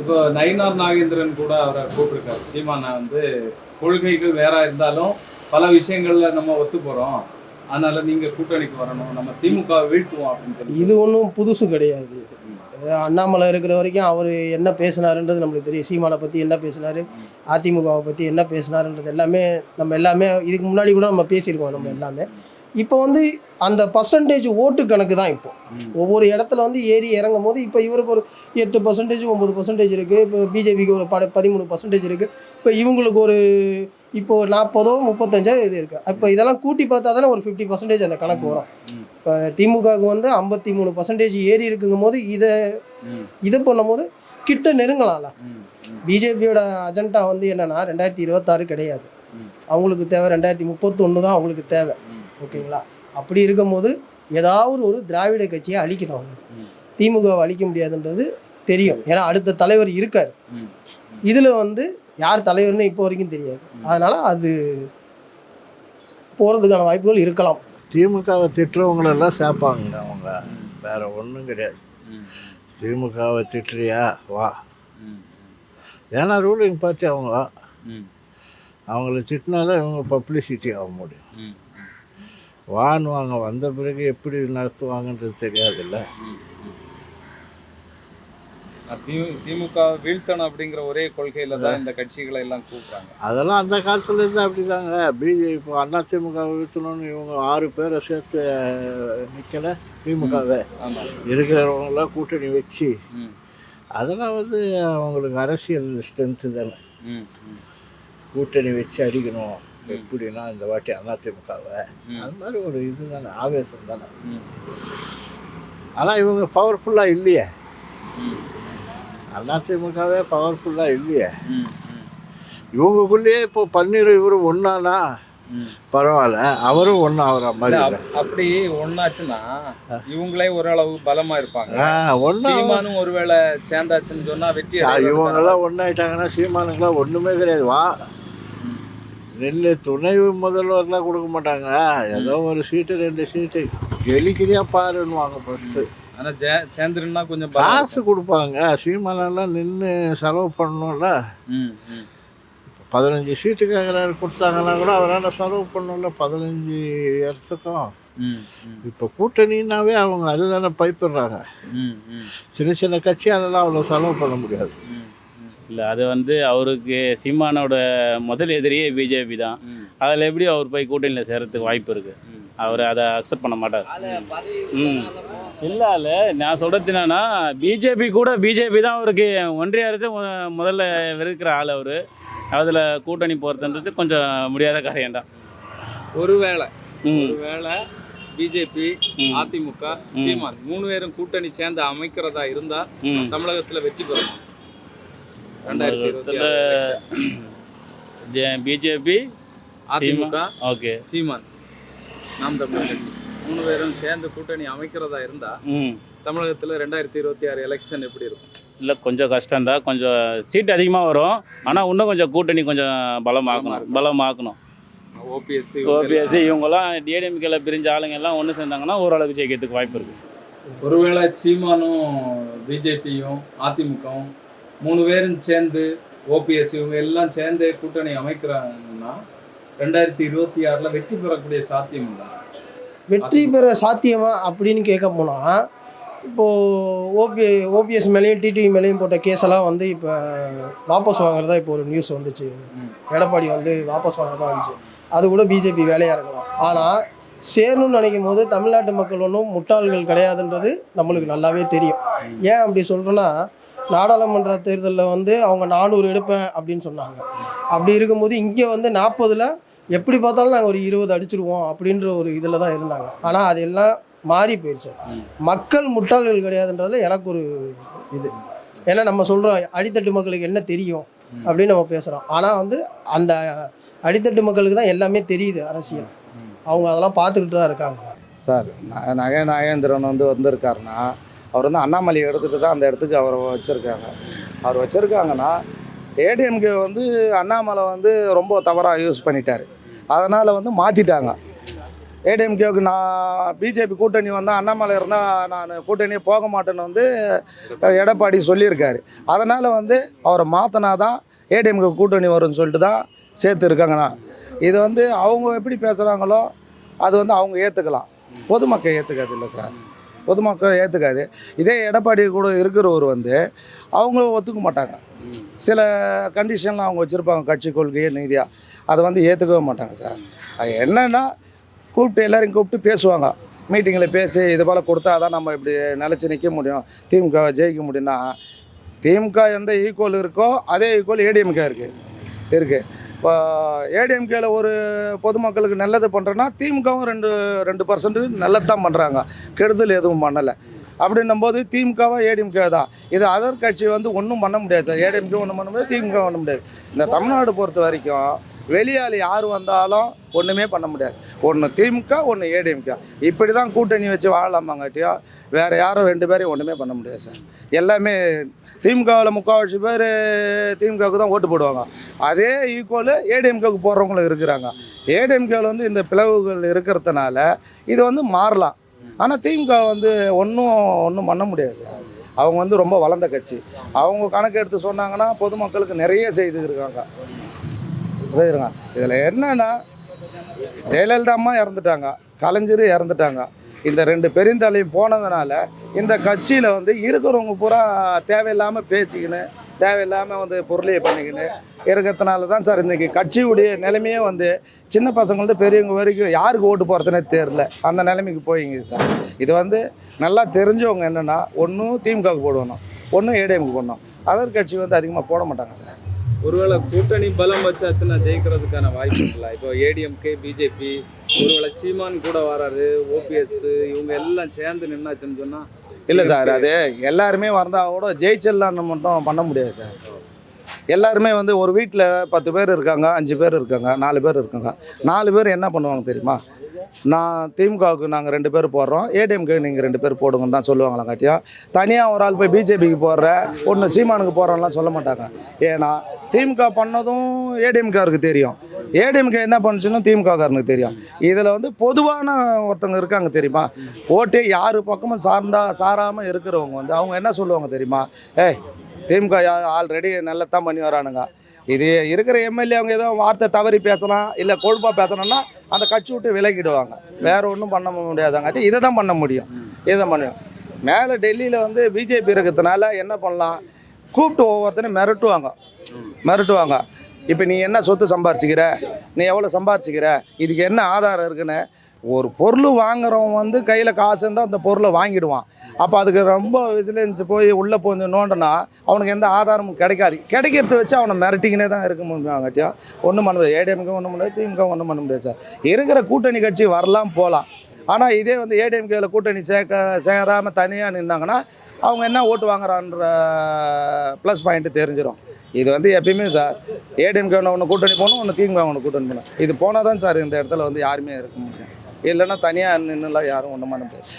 இப்போ நயினார் நாகேந்திரன் கூட அவரை கூப்பிட்டுருக்காரு. சீமானை வந்து கொள்கைகள் வேற இருந்தாலும் பல விஷயங்கள்ல நம்ம ஒத்து போறோம். அதனால நீங்க கூட்டணிக்கு வரணும் நம்ம திமுக வீழ்த்துவோம் அப்படின்னு இது ஒன்றும் புதுசு கிடையாது அண்ணாமலை இருக்கிற வரைக்கும் அவர் என்ன பேசினாருன்றது நம்மளுக்கு தெரியும். சீமானை பற்றி என்ன பேசினாரு? அதிமுகவை பற்றி என்ன பேசினாருன்றது எல்லாமே நம்ம எல்லாமே இதுக்கு முன்னாடி கூட நம்ம பேசியிருக்கோம் நம்ம எல்லாமே. இப்போ வந்து அந்த பர்சன்டேஜ் ஓட்டு கணக்கு தான் இப்போ. ஒவ்வொரு இடத்துல வந்து ஏறி இறங்கும் போது இப்போ இவருக்கு ஒரு எட்டு பர்சன்டேஜ் ஒம்பது பர்சன்டேஜ் இருக்குது இப்போ பிஜேபிக்கு ஒரு பட பதிமூணு பர்சன்டேஜ் இருக்குது இப்போ இவங்களுக்கு ஒரு இப்போ நாற்பதோ முப்பத்தஞ்சோ இது இருக்குது இப்போ இதெல்லாம் கூட்டி பார்த்தா தானே ஒரு ஃபிஃப்டி பர்சன்டேஜ் அந்த கணக்கு வரும். இப்போ திமுகவுக்கு வந்து ஐம்பத்தி மூணு பர்சன்டேஜ் ஏறி இருக்குங்கும் போது இதை இது பண்ணும்போது கிட்ட நெருங்கலாம்ல. பிஜேபியோட அஜெண்டா வந்து என்னன்னா ரெண்டாயிரத்தி இருபத்தாறு கிடையாது. அவங்களுக்கு தேவை ரெண்டாயிரத்தி முப்பத்தொன்று தான் அவங்களுக்கு தேவை. ஓகேங்களா? அப்படி இருக்கும்போது ஏதாவது ஒரு திராவிட கட்சியை அழிக்கணும். அவங்க. திமுகவை அழிக்க முடியாதுன்றது தெரியும். ஏன்னா அடுத்த தலைவர் இருக்கார். இதில் வந்து யார் தலைவர்னு இப்போ வரைக்கும் தெரியாது. அதனால அது போகிறதுக்கான வாய்ப்புகள் இருக்கலாம். திமுகவை திட்டுறவங்களெல்லாம் சேர்ப்பாங்க அவங்க. வேற ஒன்றும் கிடையாது. திமுகவை திட்டுறியா? வா. ஏன்னா ரூலிங் பார்ட்டி அவங்க. ம், அவங்கள திட்டினாதான் இவங்க பப்ளிசிட்டி ஆக முடியும். ம், வான்னுவாங்க வந்த பிறகு எப்படி நடத்துவாங்கன்றது தெரியாதுல்ல? திமுக வீழ்த்தணும் அப்படிங்கிற ஒரே கொள்கையில தான் இந்த கட்சிகளை எல்லாம் கூப்பிடுறாங்க. அதெல்லாம் அந்த காலத்துலேருந்து அப்படி தாங்க பிஜேபி இப்போ அண்ணா திமுக வீழ்த்தணும்னு இவங்க ஆறு பேரை சேர்த்து நிற்கல திமுகவை. இருக்கிறவங்களாம் கூட்டணி வச்சு. அதெல்லாம் வந்து அவங்களுக்கு அரசியல் ஸ்ட்ரென்த்து தானே. கூட்டணி வச்சு அடிக்கணும். எப்படின்னா இந்த வாட்டி அதிமுகவை. அது மாதிரி ஒரு இது தானே ஆவேசம் தானே ஆனால் இவங்க பவர்ஃபுல்லாக இல்லையே. அதிமுகவே பவர்ஃபுல்லாக இல்லையே. இவங்களுக்குள்ளேயே இப்போ பன்னீர் இவரு ஒன்றானா. பரவாயில்ல அவரும் ஒன்றா ஆகிற மாதிரி அப்படி ஒண்ணாச்சுன்னா இவங்களே ஓரளவு பலமா இருப்பாங்க. சீமானும் ஒருவேளை சேர்ந்தாச்சுன்னு சொன்னா வெற்றி இவங்கெல்லாம் ஒன்றாயிட்டாங்கன்னா சீமானுங்களாம் ஒன்றுமே கிடையாது. வா. நெல் துணை முதல்வர்லாம் கொடுக்க மாட்டாங்க. ஏதோ ஒரு சீட்டு ரெண்டு சீட்டு. கெலிக்கிறியா பாருன்னுவாங்க ஃபஸ்ட்டு ஆனா ஜே- சேர்ந்துருன்னா கொஞ்சம் காசு கொடுப்பாங்க. சீமானெல்லாம் நின்று செலவு பண்ணணும்ல. பதினஞ்சு சீட்டு கேட்குறாரு கொடுத்தாங்கன்னா கூட அவரால் செலவு பண்ணணும்ல. பதினஞ்சு இடத்துக்கும். இப்போ கூட்டணினாவே அவங்க அதுதானே ம், சின்ன சின்ன கட்சி அதெல்லாம் அவ்வளோ செலவு பண்ண முடியாது. இல்லை அது வந்து அவருக்கு சீமானோட முதல் எதிரியே பிஜேபி தான். அதில் எப்படி அவர் போய் கூட்டணியில் சேரத்துக்கு வாய்ப்பு இருக்குது. அவர் அதை அக்செப்ட் பண்ண மாட்டார். ம். இல்லை இல்லை நான் சொல்கிறது என்னன்னா பிஜேபி கூட பிஜேபி தான் அவருக்கு ஒன்றிய அரசு முதல்ல வெறுக்கிற ஆள் அவர். அதில் கூட்டணி போகிறதுன்றது கொஞ்சம் முடியாத காரியம் தான் ஒருவேளை ஒருவேளை பிஜேபி. அதிமுக சீமான் மூணு பேரும் கூட்டணி சேர்ந்து அமைக்கிறதா இருந்தா ம். தமிழகத்துல வெற்றி இருபத்தி தமிழகத்துல பிஜேபி அதிமுக ஓகே. சீமான். நாம் தமிழர் கட்சி. மூணு பேரும் சேர்ந்து கூட்டணி அமைக்கிறதா இருந்தா ம். தமிழகத்துல ரெண்டாயிரத்தி இருபத்தி ஆறு எலெக்ஷன் எப்படி இருக்கும்? இல்லை கொஞ்சம் கஷ்டம்தான் கொஞ்சம் சீட் அதிகமாக வரும். ஆனால் இன்னும் கொஞ்சம் கூட்டணி கொஞ்சம் பலமாக்கணும். பலமாக்கணும். ஓபிஎஸ்சி ஓபிஎஸ்சி இவங்கெல்லாம். டிஎம்கேல பிரிஞ்ச ஆளுங்க எல்லாம் ஒன்று சேர்ந்தாங்கன்னா ஓரளவுக்கு ஜெயிக்கிறதுக்கு வாய்ப்பு இருக்குது ஒருவேளை சீமானும் பிஜேபியும் அதிமுகவும் மூணு பேரும் சேர்ந்து ஓபிஎஸ் இவங்க எல்லாம் சேர்ந்து கூட்டணி அமைக்கிறாங்கன்னா ரெண்டாயிரத்தி இருபத்தி ஆறுல வெற்றி பெறக்கூடிய சாத்தியம் வெற்றி பெற சாத்தியமா அப்படின்னு கேட்க போனால் இப்போது ஓபி ஓபிஎஸ் மேலேயும் டிடிவி மேலேயும் போட்ட கேஸெல்லாம் வந்து இப்போ வாபஸ் வாங்குறதா இப்போ ஒரு நியூஸ் வந்துச்சு. எடப்பாடி வந்து வாபஸ் வாங்குறதா வந்துச்சு. அது கூட பிஜேபி வேலையாக இருக்கலாம். ஆனால் சேரணும்னு நினைக்கும் போது தமிழ்நாட்டு மக்கள் ஒன்றும் முட்டாள்கள் கிடையாதுன்றது நம்மளுக்கு நல்லாவே தெரியும். ஏன் அப்படி சொல்கிறேன்னா நாடாளுமன்ற தேர்தலில் வந்து அவங்க நானூறு எடுப்பேன் அப்படின்னு சொன்னாங்க. அப்படி இருக்கும்போது இங்கே வந்து நாற்பதில் எப்படி பார்த்தாலும் நாங்கள் ஒரு இருபது அடிச்சிருவோம் அப்படின்ற ஒரு இதில் தான் இருந்தாங்க. ஆனால் அது எல்லாம் மாறி போயிடுச்சு மக்கள் முட்டாள்கள் கிடையாதுன்றதுல எனக்கு ஒரு இது. ஏன்னா நம்ம சொல்கிறோம் அடித்தட்டு மக்களுக்கு என்ன தெரியும் அப்படின்னு நம்ம பேசுகிறோம் ஆனால் வந்து அந்த அடித்தட்டு மக்களுக்கு தான் எல்லாமே தெரியுது அரசியல். அவங்க அதெல்லாம் பார்த்துக்கிட்டு தான் இருக்காங்க. சார் ந- நகை நாகேந்திரன் வந்து வந்திருக்காருன்னா அவர் வந்து அண்ணாமலையை எடுத்துகிட்டு தான் அந்த இடத்துக்கு அவரை வச்சுருக்காங்க. அவர் வச்சுருக்காங்கன்னா ஏடிஎம்கே வந்து அண்ணாமலை வந்து ரொம்ப தவறாக யூஸ் பண்ணிட்டார். அதனால் வந்து மாற்றிட்டாங்க ஏடிஎம்கேவுக்கு நான் பிஜேபி கூட்டணி வந்தால் அண்ணாமலை இருந்தால் நான் கூட்டணியே போக மாட்டேன்னு வந்து எடப்பாடி சொல்லியிருக்காரு. அதனால் வந்து அவரை மாற்றினா தான் ஏடிஎம்கே கூட்டணி வரும்னு சொல்லிட்டு தான் சேர்த்து இருக்காங்கண்ணா. இது வந்து அவங்க எப்படி பேசுகிறாங்களோ அது வந்து அவங்க ஏற்றுக்கலாம் பொதுமக்கள் ஏற்றுக்கிறது இல்லை சார். பொதுமக்கள் ஏற்றுக்காது இதே எடப்பாடி கூட இருக்கிறவர் வந்து அவங்க ஒத்துக்க மாட்டாங்க. சில கண்டிஷன்லாம் அவங்க வச்சுருப்பாங்க கட்சி கொள்கையை நீதியாக அதை வந்து ஏற்றுக்கவே மாட்டாங்க சார் அது என்னென்னா கூப்பிட்டு எல்லோரையும் கூப்பிட்டு பேசுவாங்க. மீட்டிங்கில் பேசி இது போல் கொடுத்தா தான் நம்ம இப்படி நிலச்சி நிற்க முடியும். திமுக ஜெயிக்க முடியும்னா திமுக எந்த ஈக்குவல் இருக்கோ அதே ஈக்குவல் ஏடிஎம்கே இருக்குது இருக்குது இப்போ ஏடிஎம்கேல ஒரு பொதுமக்களுக்கு நல்லது பண்ணுறேன்னா திமுகவும் ரெண்டு ரெண்டு பர்சன்ட் நல்லது தான் பண்ணுறாங்க கெடுதல் எதுவும் பண்ணலை. அப்படின்னும் போது திமுகவா ஏடிஎம்கே தான். இது அதர் கட்சி வந்து ஒன்றும் பண்ண முடியாது சார். ஏடிஎம்கே ஒன்றும் பண்ண முடியாது திமுக பண்ண முடியாது. இந்த தமிழ்நாடு பொறுத்த வரைக்கும் வெளியால் யார் வந்தாலும் ஒன்றுமே பண்ண முடியாது. ஒன்று திமுக ஒன்று ஏடிஎம்கே. இப்படி தான் கூட்டணி வச்சு வாழலாமாங்காட்டியோ வேறு யாரும் ரெண்டு பேரையும் ஒன்றுமே பண்ண முடியாது சார். எல்லாமே திமுகவில் முக்கால்வாசி பேர் திமுகவுக்கு தான் ஓட்டு போடுவாங்க. அதே ஈக்குவல் ஏடிஎம்கேவுக்கு போடுறவங்களும் இருக்கிறாங்க. ஏடிஎம்கேவில் வந்து இந்த பிளவுகள் இருக்கிறதுனால இது வந்து மாறலாம். ஆனால் திமுக வந்து ஒன்றும் ஒன்றும் பண்ண முடியாது சார். அவங்க வந்து ரொம்ப வளர்ந்த கட்சி. அவங்க கணக்கு எடுத்து சொன்னாங்கன்னா பொதுமக்களுக்கு நிறைய செய்து இருக்காங்க. புரியுதுங்க இதில் என்னன்னா ஜெயலலிதா அம்மா இறந்துட்டாங்க கலைஞர் இறந்துட்டாங்க. இந்த ரெண்டு பெருந்தலையும் போனதுனால இந்த கட்சியில் வந்து இருக்கிறவங்க பூரா தேவையில்லாமல் பேசிக்கின்னு தேவையில்லாமல் வந்து பொருளையை பண்ணிக்கின்னு இருக்கிறதுனால தான் சார் இன்றைக்கி கட்சியுடைய நிலைமையே வந்து சின்ன பசங்கள்ந்து பெரியவங்க வரைக்கும் யாருக்கு ஓட்டு போகிறதுனே தெரில அந்த நிலைமைக்கு போயிங்க சார். இது வந்து நல்லா தெரிஞ்சவங்க என்னென்னா ஒன்றும் திமுகவுக்கு போடணும் ஒன்றும் ஏடிஎம்க்கு போடணும். அதர் கட்சி வந்து அதிகமாக போட மாட்டாங்க சார். ஒருவேளை கூட்டணி பலம் வச்சாச்சுன்னா ஜெயிக்கிறதுக்கான வாய்ப்பு இல்லை இப்போ ஏடிஎம்கே பிஜேபி ஒருவேளை சீமான் கூட வராரு ஓபிஎஸ் இவங்க எல்லாம் சேர்ந்து நின்னாச்சுன்னு சொன்னால் இல்லை சார் அது எல்லாருமே வந்தால் கூட ஜெயிச்சிடலான்னு மட்டும் பண்ண முடியாது சார். எல்லாருமே வந்து ஒரு வீட்டில் பத்து பேர் இருக்காங்க அஞ்சு பேர் இருக்காங்க நாலு பேர் இருக்காங்க. நாலு பேர் என்ன பண்ணுவாங்க தெரியுமா? நான் திமுகவுக்கு நாங்கள் ரெண்டு பேர் போடுறோம். ஏடிஎம்கே நீங்கள் ரெண்டு பேர் போடுங்கன்னு தான் சொல்லுவாங்களாம் காட்டியும் தனியாக ஒரு ஆள் போய் பிஜேபிக்கு போடுற ஒன்று சீமானுக்கு போகிறோம்லாம் சொல்ல மாட்டாங்க. ஏன்னா திமுக பண்ணதும் ஏடிஎம்கேருக்கு தெரியும். ஏடிஎம்கே என்ன பண்ணுச்சுன்னு திமுகக்காரனுக்கு தெரியும். இதில் வந்து பொதுவான ஒருத்தவங்க இருக்காங்க தெரியுமா? ஓட்டே யார் பக்கமும் சார்ந்தா சாராமல் இருக்கிறவங்க வந்து அவங்க என்ன சொல்லுவாங்க தெரியுமா? ஏய் திமுக ஆல்ரெடி நல்லதான் பண்ணி வரானுங்க. இது இருக்கிற எம்எல்ஏ அவங்க ஏதோ வார்த்தை தவறி பேசலாம் இல்லை கொழுப்பாக பேசணும்னா அந்த கட்சி விட்டு விலகிடுவாங்க. வேற ஒன்றும் பண்ண முடியாதங்காட்டி இதை தான் பண்ண முடியும். இதை தான் முடியும். மேலே டெல்லியில் வந்து பிஜேபி இருக்கிறதுனால என்ன பண்ணலாம்? கூப்பிட்டு ஒவ்வொருத்தனையும் மிரட்டுவாங்க. மிரட்டுவாங்க. இப்போ நீ என்ன சொத்து சம்பாரிச்சிக்கிற? நீ எவ்வளோ சம்பாரிச்சிக்கிற? இதுக்கு என்ன ஆதாரம் இருக்குன்னு? ஒரு பொருள் வாங்குறவன் வந்து கையில் காசு இருந்தால் அந்த பொருளை வாங்கிடுவான். அப்போ அதுக்கு ரொம்ப விஜிலன்ஸ் போய் உள்ளே போய் நோண்டனா அவனுக்கு எந்த ஆதாரமும் கிடைக்காது. கிடைக்கிறத வச்சு அவனை மிரட்டிக்கினே தான் இருக்க முடியாங்கட்டியா ஒன்றும் பண்ண முடியாது. ஏடிஎம்கே ஒன்றும் முடியாது திமுக ஒன்றும் பண்ண முடியாது சார் இருக்கிற கூட்டணி கட்சி வரலாம் போகலாம் ஆனால் இதே வந்து ஏடிஎம்கேவில் கூட்டணி சேர்க்க சேராமல் தனியாக நின்னாங்கன்னா அவங்க என்ன ஓட்டு வாங்குறான்ற ப்ளஸ் பாயிண்ட்டு தெரிஞ்சிடும் இது வந்து எப்பயுமே சார் ஏடிஎம்கே ஒன்று கூட்டணி போகணும் ஒன்று திமுக ஒன்று கூட்டணி போகணும். இது போனால் தான் சார் இந்த இடத்துல வந்து யாருமே இருக்க முடியும். இல்லைன்னா தனியாக நின்றுலாம் யாரும் ஒன்றுமான பேர்